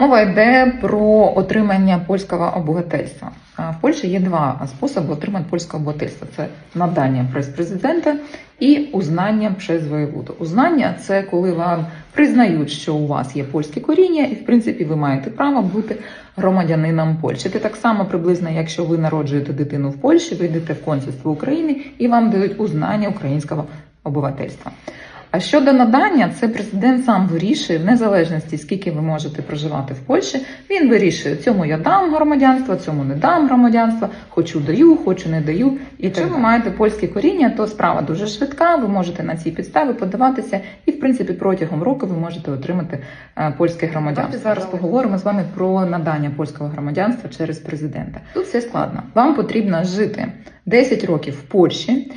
Мова йде про отримання польського обогательства. В Польщі є два способи отримати польського обогательства: це надання прес президента і узнання через воєводу. Узнання це коли вам признають, що у вас є польське коріння, і в принципі ви маєте право бути громадянином Польщі. Це так само приблизно, якщо ви народжуєте дитину в Польщі, ви йдете в консульство України і вам дають узнання українського обивательства. А щодо надання, це президент сам вирішує в незалежності, скільки ви можете проживати в Польщі. Він вирішує, цьому я дам громадянство, цьому не дам громадянство, хочу даю, хочу не даю. І якщо ви маєте польське коріння, то справа дуже швидка. Ви можете на цій підставі подаватися, і в принципі протягом року ви можете отримати е, польське громадянство. Зараз поговоримо з вами про надання польського громадянства через президента. Тут все складно. Вам потрібно жити 10 років в Польщі.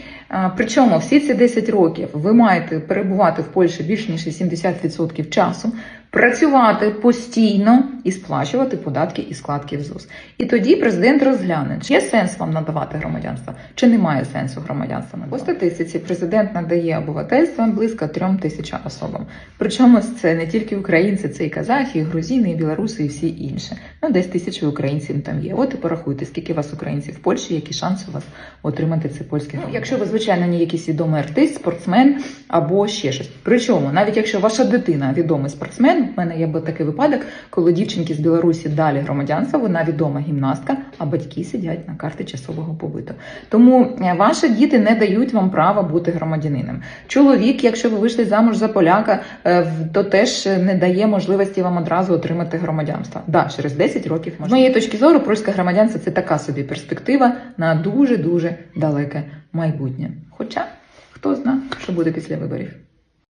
Причому всі ці 10 років ви маєте перебувати в Польщі більш ніж 70% часу, працювати постійно і сплачувати податки і складки в ЗУС. І тоді президент розгляне, чи є сенс вам надавати громадянство, чи немає сенсу громадянства надавати. По статистиці президент надає обивательство близько трьом тисячам особам. Причому це не тільки українці, це і казахи, і грузини, і білоруси, і всі інші. Ну, десь тисячі українців там є. От і порахуйте, скільки у вас українців в Польщі, які шанси у вас отримати це польське громадянство. Якщо ви, звичайно, не якийсь відомий артист, спортсмен або ще щось. Причому, навіть якщо ваша дитина відомий спортсмен, в мене є такий випадок, коли дівчинки з Білорусі далі громадянство, вона відома гімнастка, а батьки сидять на карті часового побиту. Тому е, ваші діти не дають вам права бути громадянином. Чоловік, якщо ви вийшли замуж за поляка, е, то теж не дає можливості вам одразу отримати громадянство. Да, через 10 років можна. З моєї точки зору, польське громадянство це така собі перспектива на дуже дуже далеке майбутнє. Хоча хто знає, що буде після виборів.